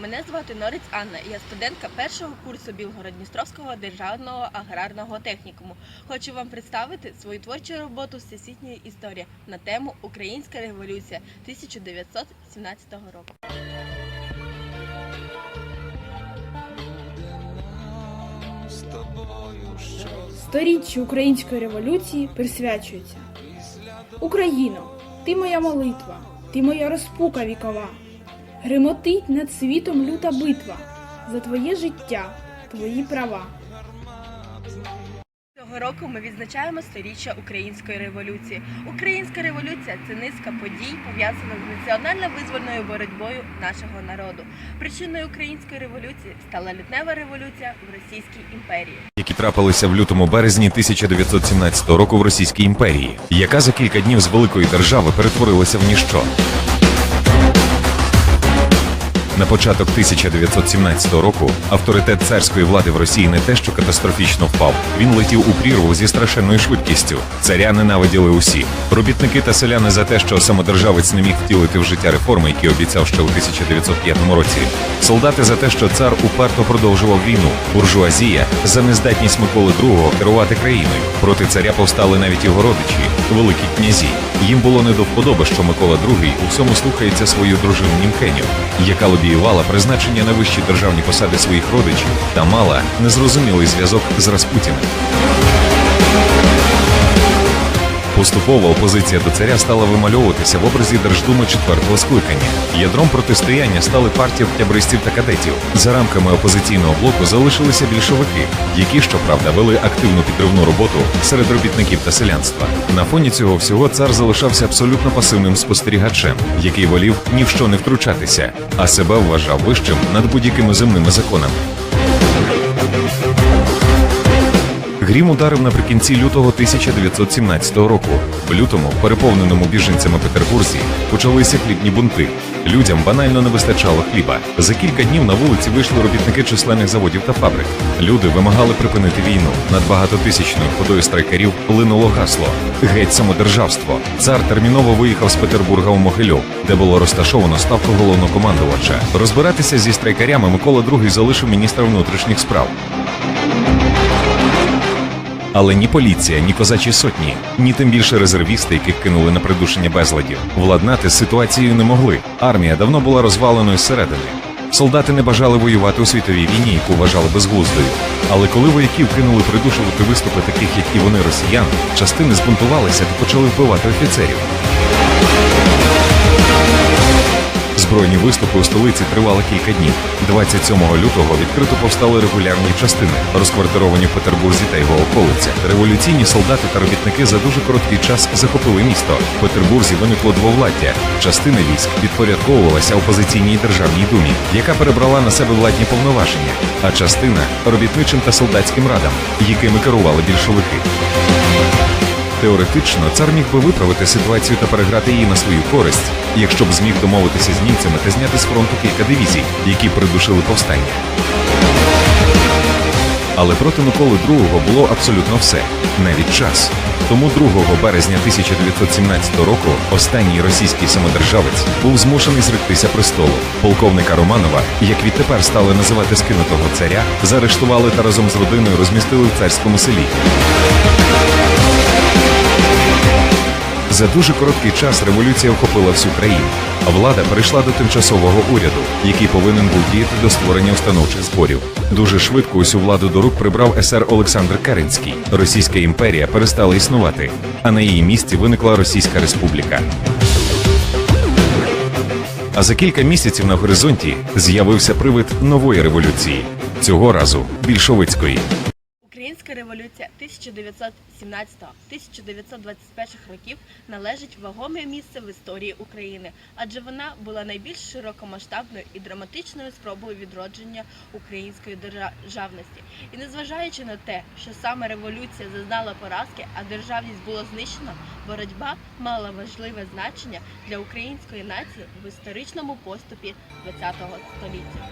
Мене звати Норець Анна. Я студентка першого курсу Білгород-Дністровського державного аграрного технікуму. Хочу вам представити свою творчу роботу Всесвітня історія на тему Українська революція 1917 року. Сторіччя української революції присвячується. Україно, ти моя молитва, ти моя розпука вікова. Гримотить над світом люта битва за твоє життя, твої права. Цього року ми відзначаємо сторіччя Української революції. Українська революція це низка подій, пов'язаних з національно-визвольною боротьбою нашого народу. Причиною української революції стала лютнева революція в Російській імперії. які трапилися в лютому березні 1917 року в Російській імперії, яка за кілька днів з великої держави перетворилася в ніщо. На початок 1917 року авторитет царської влади в Росії не те, що катастрофічно впав. Він летів у прірву зі страшенною швидкістю. Царя ненавиділи усі. Робітники та селяни за те, що самодержавець не міг втілити в життя реформи, які обіцяв ще у 1905 році. Солдати за те, що цар уперто продовжував війну. Буржуазія за нездатність Миколи II керувати країною. Проти царя повстали навіть його родичі, великі князі. Їм було не до вподоби, що Микола II у всьому слухається свою дружину Німкеню, яка лобіювала призначення на вищі державні посади своїх родичів та мала незрозумілий зв'язок з Распутіним. Поступово опозиція до царя стала вимальовуватися в образі Держдуми четвертого скликання. Ядром протистояння стали партії октябристів та кадетів. За рамками опозиційного блоку залишилися більшовики, які, щоправда, вели активну підривну роботу серед робітників та селянства. На фоні цього всього цар залишався абсолютно пасивним спостерігачем, який волів ні в що не втручатися, а себе вважав вищим над будь-якими земними законами. Грім ударив наприкінці лютого 1917 року. В лютому, переповненому біженцями Петербурзі, почалися хлібні бунти. Людям банально не вистачало хліба. За кілька днів на вулиці вийшли робітники численних заводів та фабрик. Люди вимагали припинити війну. Над багатотисячною ходою страйкарів линуло гасло геть самодержавство. Цар терміново виїхав з Петербурга у Могильов, де було розташовано ставку головнокомандувача. Розбиратися зі страйкарями Микола II залишив міністра внутрішніх справ. Але ні поліція, ні козачі сотні, ні тим більше резервісти, яких кинули на придушення безладів, владнати ситуацію не могли. Армія давно була розваленою зсередини. Солдати не бажали воювати у світовій війні, яку вважали безглуздою. Але коли вояків кинули придушувати виступи таких, як і вони, росіян, частини збунтувалися та почали вбивати офіцерів. Збройні виступи у столиці тривали кілька днів. 27 лютого відкрито повстали регулярні частини, розквартировані в Петербурзі та його околицях. Революційні солдати та робітники за дуже короткий час захопили місто. В Петербурзі виникло двовладдя. Частина військ підпорядковувалася опозиційній державній думі, яка перебрала на себе владні повноваження, а частина робітничим та солдатським радам, якими керували більшовики. Теоретично цар міг би виправити ситуацію та переграти її на свою користь, якщо б зміг домовитися з німцями та зняти з фронту кілька дивізій, які придушили повстання. Але проти Миколи II було абсолютно все, навіть час. Тому 2 березня 1917 року останній російський самодержавець був змушений зректися престолу. Полковника Романова, як відтепер стали називати скинутого царя, заарештували та разом з родиною розмістили в царському селі. За дуже короткий час революція охопила всю країну, влада перейшла до тимчасового уряду, який повинен був діяти до створення установчих зборів. Дуже швидко усю владу до рук прибрав есер Олександр Керенський. Російська імперія перестала існувати, а на її місці виникла Російська Республіка. А за кілька місяців на горизонті з'явився привид нової революції, цього разу більшовицької. Українська революція 1917-1921 років належить вагоме місце в історії України, адже вона була найбільш широкомасштабною і драматичною спробою відродження української державності. І незважаючи на те, що саме революція зазнала поразки, а державність була знищена, боротьба мала важливе значення для української нації в історичному поступі ХХ століття.